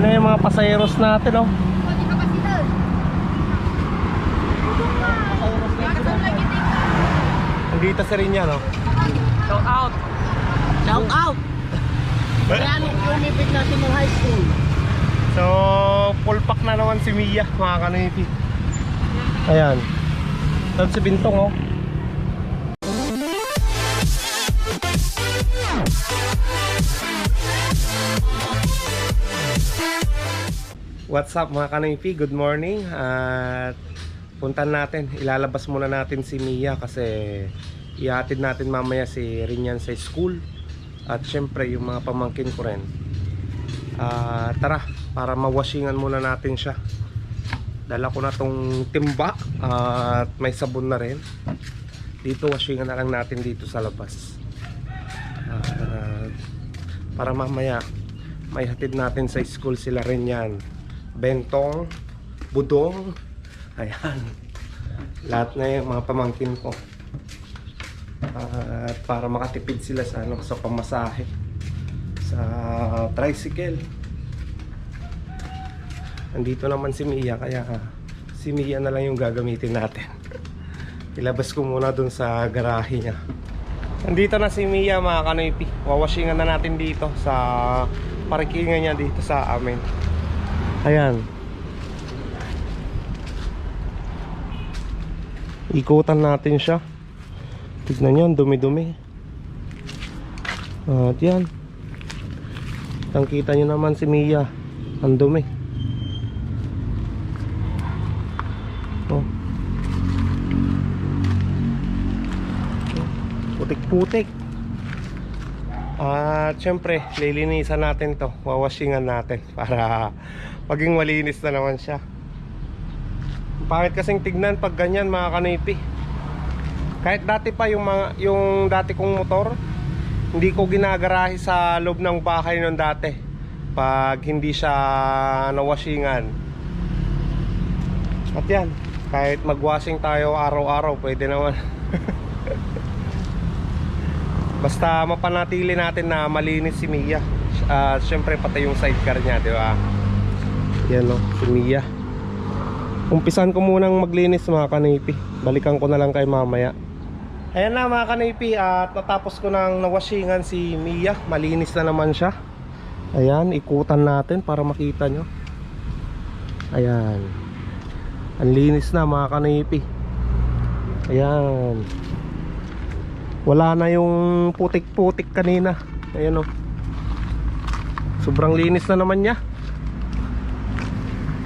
Ayun na yung mga pasayeros natin, oh. Doon. Nandito si Rinya, no? Shout out! Shout out! Kaya nung lumipit natin ng high school. So, full pack na naman si Mia, mga kanipi. Ayan. Doon si Bintong, oh. What's up mga kanipi? Good morning. At puntan natin. Ilalabas muna natin si Mia kasi ihatid natin mamaya si Rinyan sa school. At syempre yung mga pamangkin ko rin. Ah, tara, para mawashingan muna natin siya. Dala ko na tong timba at may sabon na rin. Dito washingan na lang natin dito sa labas. Ah, para mamaya may hatid natin sa school sila rin yan. Bentong, Budong, ayan. Lahat na yung mga pamangkin ko. At para makatipid sila sa ano sa pamasahe sa tricycle. Nandito naman si Mia kaya si Mia na lang yung gagamitin natin. Ilabas ko muna dun sa garahe niya. Nandito na si Mia mga kanoypi. Wawashingan na natin dito sa parkingan niya dito sa amin. Ayan. Ikutan natin siya. Tignan niyo, dumi-dumi. At yan. Kitang-kita nyo naman si Mia. Ang dumi. Oh. Putik-putik. At syempre, lilinisan natin to. Wawashingan natin para maging malinis na naman siya. Pangit kasing tignan pag ganyan mga kanipi. Kahit dati pa yung mga yung dati kong motor, hindi ko ginagarahe sa loob ng bahay noon dati pag hindi siya nawashingan. At yan, kahit magwashing tayo araw-araw, pwede naman. Basta mapanatili natin na malinis si Mia. At syempre pati yung sidecar niya, di ba? Yan no, si Mia. Umpisan ko munang maglinis mga kanipi. Balikan ko na lang kay mamaya. Ayan na mga kanipi at natapos ko nang nawashingan si Mia. Malinis na naman siya. Ayan, ikutan natin para makita nyo. Ayan. Ang linis na mga kanipi. Ayan. Wala na yung putik-putik kanina. Ayan o. Sobrang linis na naman niya.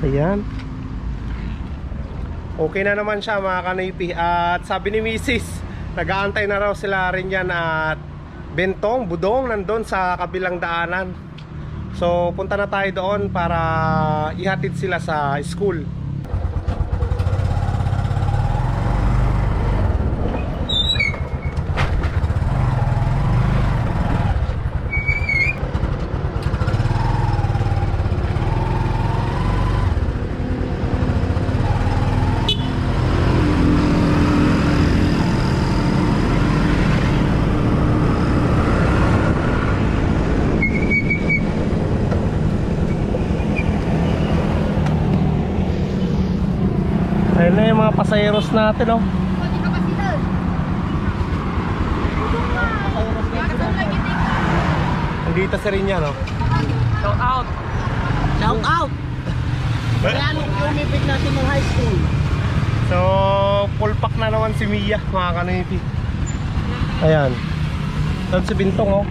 Ayan. Okay na naman siya mga kanipi. At sabi ni Mrs. Nag-aantay na raw sila rin yan at Bentong, Budong nandun sa kabilang daanan. So punta na tayo doon para ihatid sila sa school. Ayun na yung mga pasayeros natin oh. Doon. Nandito si Rinya no. Shout out! Shout out! Kaya nung lumipit natin ng high school. So full pack na naman si Mia mga kanipi. Ayan. Doon si Bintong oh.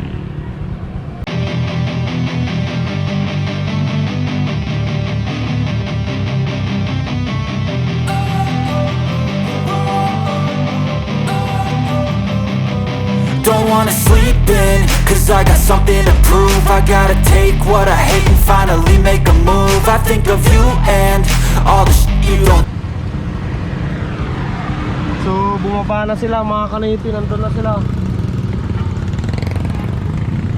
Don't wanna sleep in, cause I got something to prove I gotta take what I hate and finally make a move I think of you and all the shit you don't So bumaba na sila mga kanipi, nandun na sila.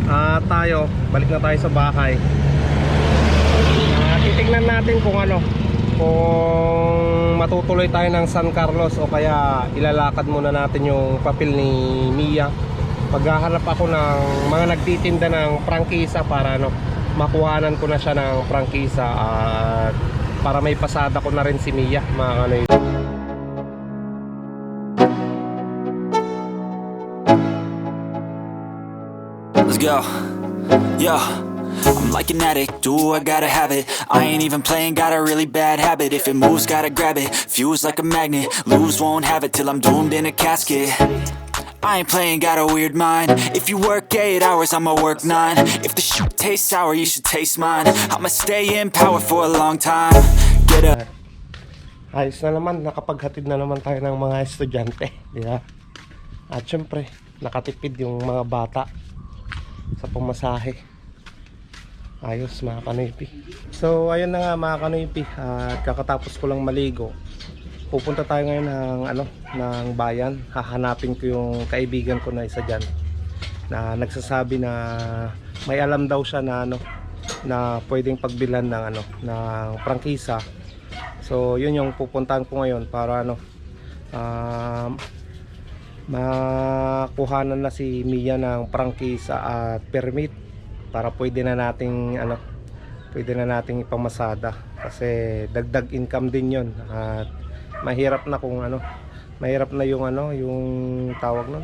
Ah, tayo, balik na tayo sa bahay. Ah, titignan natin kung ano, kung matutuloy tayo ng San Carlos o kaya ilalakad muna natin yung papel ni Mia. Paghahanap ako ng mga nagtitinda ng prangkisa para ano, makuhanan ko na siya ng prangkisa at para may pasada ko na rin si Mia mga kanoy. Let's go. Yo. I'm like an addict, do I gotta have it? I ain't even playing, got a really bad habit. If it moves, gotta grab it, fuse like a magnet. Lose, won't have it till I'm doomed in a casket I ain't playing, got a weird mind. If you work 8 hours, I'ma work 9 If the shit tastes sour, you should taste mine. I'ma stay in power for a long time. Get up. Ayos na naman nakapaghatid na naman tayo ng mga estudyante di ba? At syempre nakatipid yung mga bata sa pamasahe ayos mga kanoypi. So ayun na nga mga kanoypi at kakatapos ko lang maligo pupunta tayo ngayon ng ano ng bayan. Hahanapin ko yung kaibigan ko na isa dyan na nagsasabi na may alam daw siya na ano na pwedeng pagbilan ng ano ng prangkisa. So, yun yung pupuntahan ko ngayon para ano um, makuhanan na si Mia ng prangkisa at permit para pwede na nating ano pwede na nating ipamasada. Kasi dagdag income din yon at mahirap na kung ano mahirap na yung ano yung tawag nun.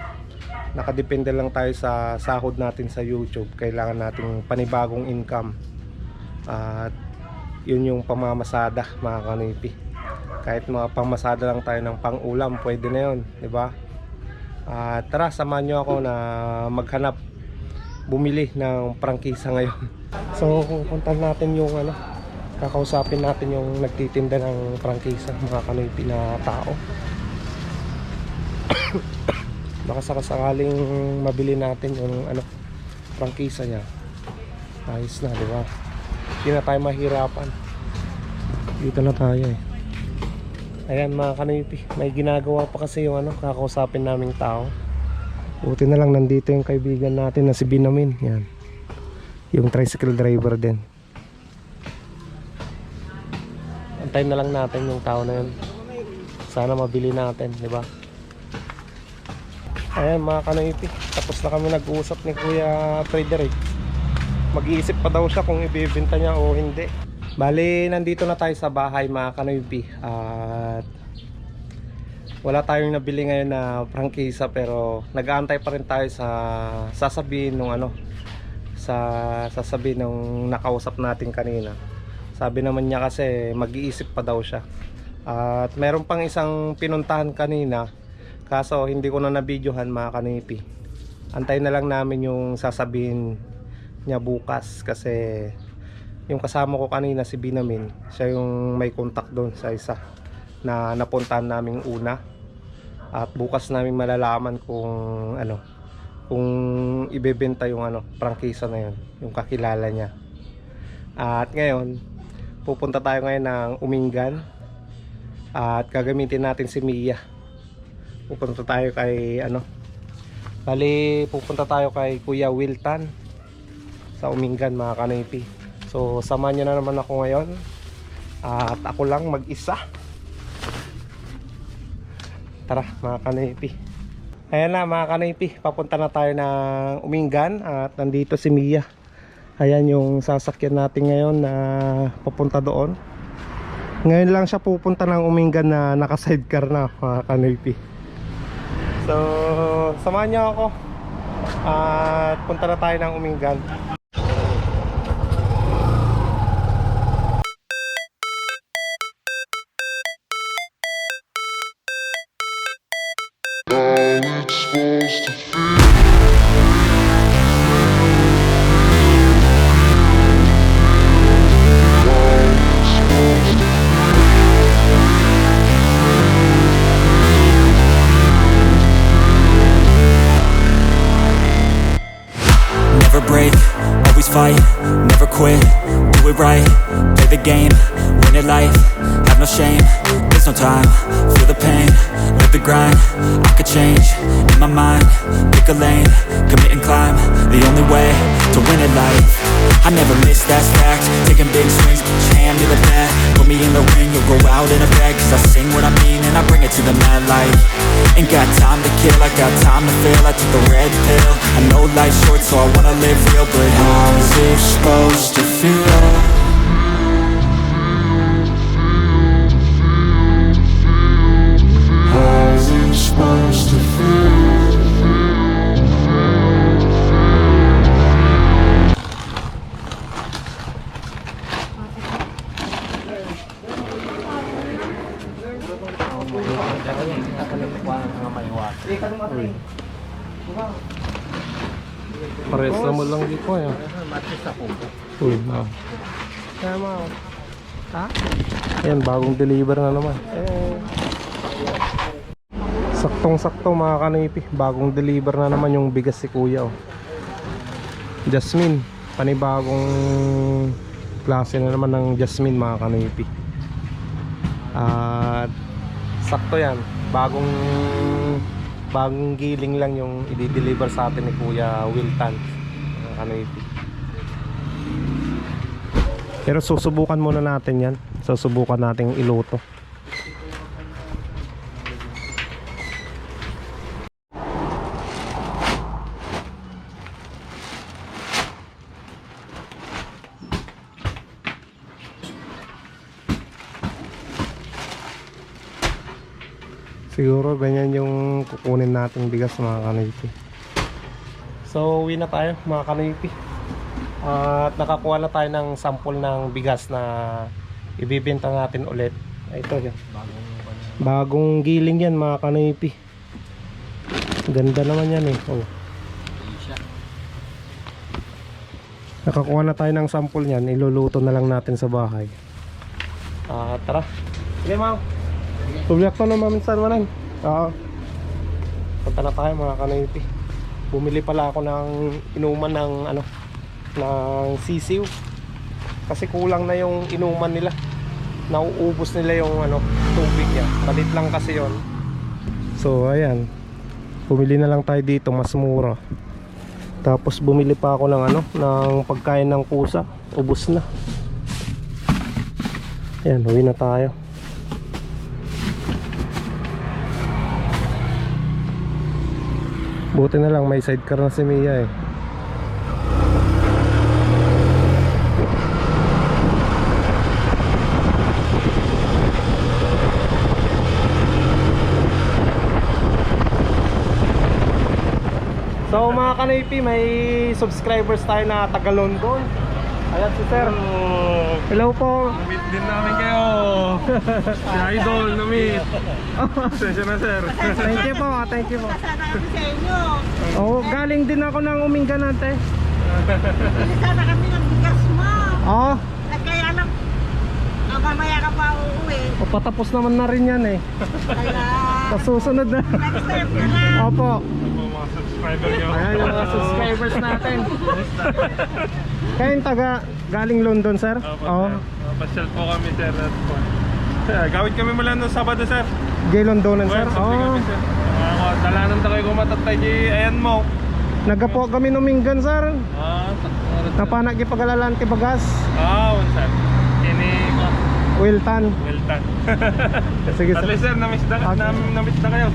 Nakadepende lang tayo sa sahod natin sa YouTube. Kailangan nating panibagong income. At yun yung pamamasada mga kanipi. Kahit mga pamamasada lang tayo ng pang-ulam pwede na yun di ba? At tara samahan nyo ako na maghanap bumili ng prangkisa ngayon. So pupunta natin yung ano kakausapin natin yung nagtitinda ng prangkisa mga kanipi na tao baka sakasakaling mabili natin yung ano prangkisa niya. Ayos na di ba? Hindi na tayo mahirapan. Dito na tayo eh. Ayan mga kanipi may ginagawa pa kasi yung ano kakausapin naming tao. Buti na lang nandito yung kaibigan natin na si Binamin yan. Yung tricycle driver din antayin na lang natin yung tao na yun sana mabili natin di ba ayan mga kanipi tapos na kami nag-uusap ni Kuya Frederick mag-iisip pa daw siya kung ibibenta niya o hindi. Bali, nandito na tayo sa bahay mga kanoypi at wala tayong nabili ngayon na prangkisa pero nag-aantay pa rin tayo sa sasabihin nung ano sa sasabihin nung nakausap natin kanina. Sabi naman niya kasi mag-iisip pa daw siya. At meron pang isang pinuntahan kanina kaso hindi ko na nabidyohan mga kanipi. Antay na lang namin yung sasabihin niya bukas kasi yung kasama ko kanina si Binamin siya yung may contact doon sa isa na napuntahan naming una at bukas namin malalaman kung ano kung ibebenta yung ano prangkisa na yun yung kakilala niya at ngayon pupunta tayo ngayon ng Umingan at gagamitin natin si Mia. Pupunta tayo kay ano bali pupunta tayo kay Kuya Wiltan sa Umingan mga kanipi. So samahan nyo na naman ako ngayon at ako lang mag-isa. Tara mga kanipi. Ayan na mga kanipi papunta na tayo ng Umingan at nandito si Mia ayan yung sasakyan natin ngayon na papunta doon. Ngayon lang siya pupunta ng Umingan na naka sidecar na mga kanipi so samahan nyo ako. At punta na tayo ng Umingan. Never always fight, never quit, do it right, play the game, win it life, have no shame, there's no time, feel the pain, live the grind, I could change, in my mind, pick a lane, commit and climb, the only way to win it life, I never miss, that's fact. Taking big swings, your hand to the bat Put me in the ring, you'll go out in a bag Cause I sing what I mean and I bring it to the mad light. Ain't got time to kill, I got time to feel I took the red pill. I know life's short so I wanna live real But how's it supposed to feel? Bagong deliver na naman. Eh. Saktong-sakto mga kanipi. Bagong deliver na naman yung bigas si kuya. Oh. Jasmine. Panibagong klase na naman ng Jasmine mga kanipi. At sakto yan. Bagong bagong giling lang yung i-deliver sa atin ni Kuya Wiltan. Mga kanipi. Pero susubukan muna natin yan. Susubukan natin iluto. Siguro ganyan yung kukunin nating bigas mga kanipi. So uwi na tayo mga kanipi. At nakakuha na tayo ng sample ng bigas na ibibenta natin ulit. Ay, Ito yun. Bagong giling yan mga kanipi. Ganda naman yan eh. Oh. Nakakuha na tayo ng sample niyan. Iluluto na lang natin sa bahay. Ah, tara. Sige, ma'am. Tublak to naman minsan manan. Oo. Punta na tayo mga kanipi. Bumili pala ako ng inuman ng ano ng sisiw. Kasi kulang na yung inuman nila. Nauubos nila yung ano tubig niya. Palit lang kasi yon. So ayan. Bumili na lang tayo dito mas mura. Tapos bumili pa ako ng ano ng pagkain ng pusa. Ubus na. Ayan, uwi na tayo. Buti na lang may sidecar na si Mia eh. So mga kanipi, may subscribers tayo na taga London. Ayan si Sir. Hello po. Meet din namin kayo. si Idol na meet. Session na sir. Thank you po, thank you po. Sana kami sa inyo. Oh, galing din ako ng Uminganante. Bili sana kami ng bigas mo. Oh, At kaya lang, mamaya ka pa uuwi. o, patapos naman na rin yan eh. Kaya, Sa susunod na. next time na. Opo. Opo subscriber nyo. Ayan yung mga subscribers natin. Kayo yung taga galing London, sir? Opo Oo. sir. Pasyal po kami sir. At gawin kami mula noong Sabado sir. Gay Londonan, sir? Oo. kami sir. Uh, dalanan tayo kumatatay di ayan mo. Nagapo kami numinggan, sir. Ah. Napanak ipagalalan ti bagas. Ah, un sir. Ini. Well done. Sige, At sir. least sir, na-miss na, Okay. na, na-miss na kayo.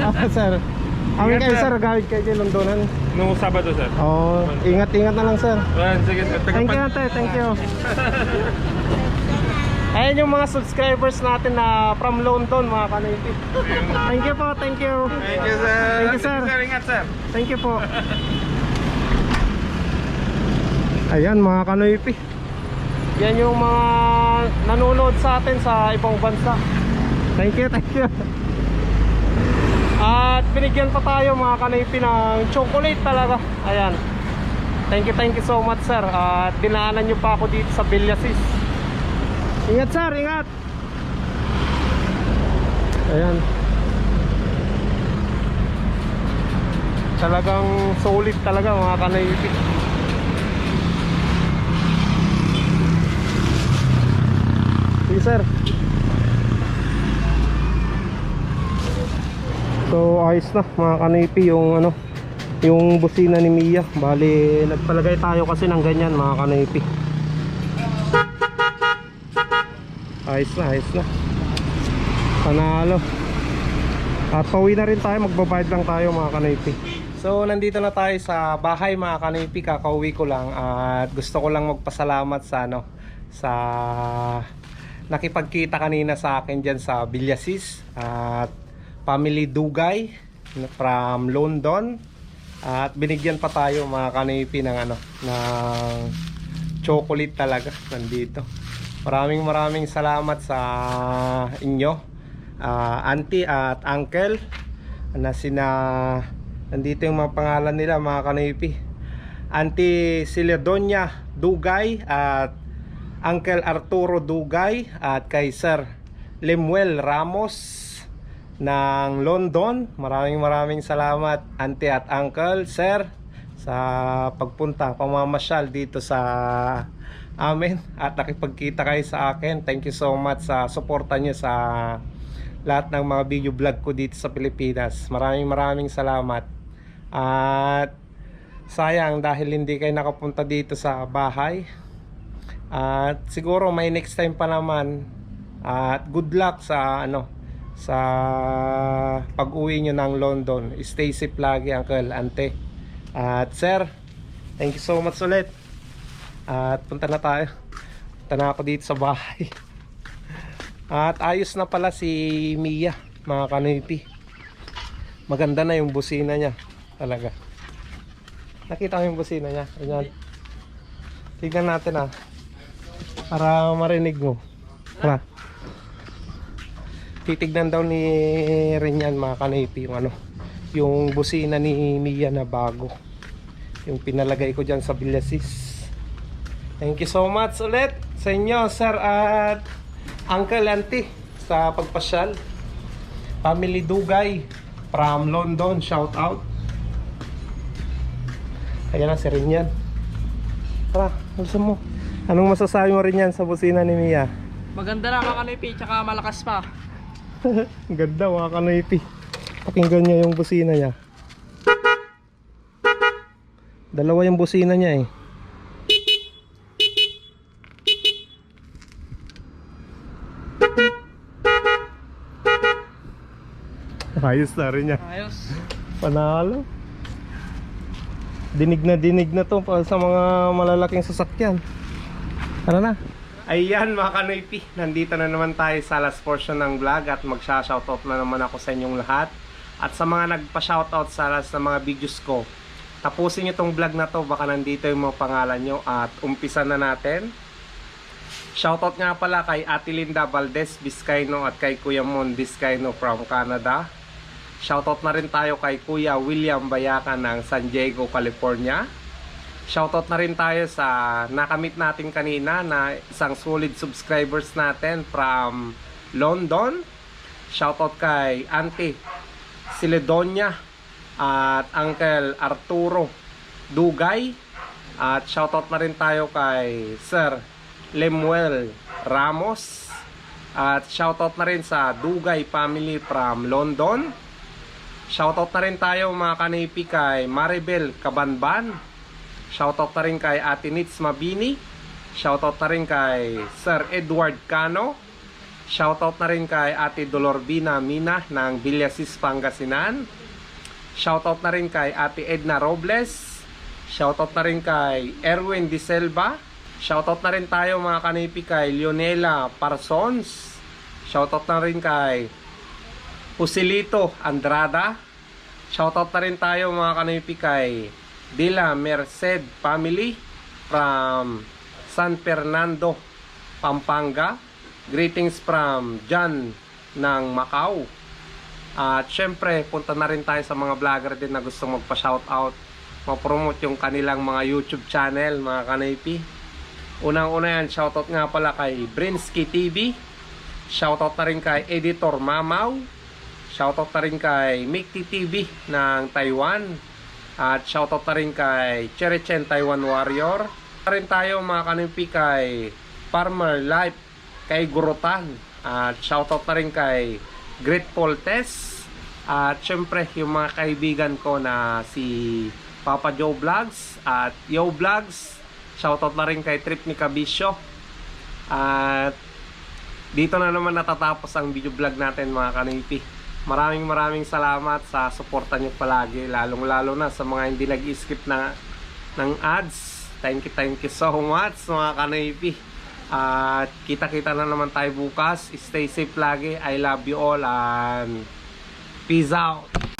Ah, sir. Ingat, kayo, sir. Gawid kayo kay Londonan. Noong Sabado sir. Oo. Ingat-ingat na lang, sir. Well, sige sir. Thank you, ate. Thank you. Ayan yung mga subscribers natin na from London, mga kanipi. Thank you po, thank you. Thank you sir. Thank you, sir. sir. Ingat sir. Thank you po. Ayan mga kanoypi. Yan yung mga nanonood sa atin sa ibang bansa. Thank you, thank you. At binigyan pa tayo mga kanoypi ng chocolate talaga. Ayan. Thank you, thank you so much sir. At dinaanan nyo pa ako dito sa Villasis. Ingat sir, ingat. Ayan. Talagang solid talaga mga kanoypi. Sige sir. So ayos na mga kanipi yung ano yung busina ni Mia. Bali, nagpalagay tayo kasi ng ganyan mga kanipi. Ayos na, ayos na. Panalo. At pauwi na rin tayo, magbabayad lang tayo mga kanipi. So, nandito na tayo sa bahay mga kanipi. Kakauwi ko lang at gusto ko lang magpasalamat sa ano, sa nakipagkita kanina sa akin dyan sa Villasis at family Dugay from London. At binigyan pa tayo mga kanipi ng ano ng chocolate talaga nandito. Maraming maraming salamat sa inyo ah, auntie at uncle na sina nandito yung mga pangalan nila mga kanipi. Auntie Celedonia Dugay at Uncle Arturo Dugay at kay Sir Lemuel Ramos ng London. Maraming maraming salamat Auntie at Uncle, Sir sa pagpunta, pamamasyal dito sa amin at nakipagkita kayo sa akin. Thank you so much sa suporta niyo sa lahat ng mga video vlog ko dito sa Pilipinas. Maraming maraming salamat. At sayang dahil hindi kayo nakapunta dito sa bahay. At siguro may next time pa naman. At good luck sa ano sa pag-uwi nyo ng London. Stay safe lagi, Uncle, Ante. At sir, thank you so much ulit. At punta na tayo. Punta na ako dito sa bahay. At ayos na pala si Mia, mga kanipi. Maganda na yung busina niya. Talaga. Nakita ko yung busina niya. Ayan. Tignan natin ah. Para marinig mo. Tara. Titignan daw ni Rinyan mga kanipi yung ano. Yung busina ni Mia na bago. Yung pinalagay ko dyan sa Villasis. Thank you so much ulit sa inyo, sir at uncle, auntie sa pagpasyal. Family Dugay from London, shout out. Ayan na si Rinyan. Tara, alisan mo. Anong masasabi mo rin yan sa busina ni Mia? Maganda na mga kanipi, tsaka malakas pa. Ang ganda mga kanoypi. Pakinggan niya yung busina niya. Dalawa yung busina niya eh. Ayos na rin niya. Ayos. Panalo. Dinig na dinig na to pa sa mga malalaking sasakyan. Ano na? Ayan mga kanoypi, nandito na naman tayo sa last portion ng vlog at magsha-shoutout na naman ako sa inyong lahat. At sa mga nagpa-shoutout sa last na mga videos ko, tapusin nyo tong vlog na to, baka nandito yung mga pangalan nyo at umpisa na natin. Shoutout nga pala kay Ate Linda Valdez Vizcaino at kay Kuya Mon Vizcaino from Canada. Shoutout na rin tayo kay Kuya William Bayakan ng San Diego, California. Shoutout na rin tayo sa nakamit natin kanina na isang solid subscribers natin from London. Shoutout kay Auntie Siledonia at Uncle Arturo Dugay. At shoutout na rin tayo kay Sir Lemuel Ramos. At shoutout na rin sa Dugay family from London. Shoutout na rin tayo mga kanipi kay Maribel Kabanban. Shoutout na rin kay Ate Nits Mabini. Shoutout na rin kay Sir Edward Cano. Shoutout na rin kay Ate Dolorbina Mina ng Villasis, Pangasinan. Shoutout na rin kay Ate Edna Robles. Shoutout na rin kay Erwin Di Selva. Shoutout na rin tayo mga kanipi kay Leonela Parsons. Shoutout na rin kay Pusilito Andrada. Shoutout na rin tayo mga kanipi kay Dila Merced family from San Fernando, Pampanga. Greetings from John ng Macau. At syempre, punta na rin tayo sa mga vlogger din na gustong magpa-shoutout, ma-promote yung kanilang mga YouTube channel, mga kanipi. Unang-una yan, shoutout nga pala kay Brinsky TV. Shoutout na rin kay Editor Mamaw. Shoutout na rin kay Mikti TV ng Taiwan. At shoutout na rin kay Cherechen Taiwan Warrior. Na rin tayo mga kanimpi kay Farmer Life, kay Gurutan. At shoutout na rin kay Grateful Test. At syempre, yung mga kaibigan ko na si Papa Joe Vlogs at Yo Vlogs. Shoutout na rin kay Trip ni Kabisyo. At dito na naman natatapos ang video vlog natin mga kanipi. Maraming maraming salamat sa suporta niyo palagi, lalong lalo na sa mga hindi nag-skip na ng ads. Thank you, thank you so much mga kanipi. At kita-kita na naman tayo bukas. Stay safe lagi. I love you all and peace out.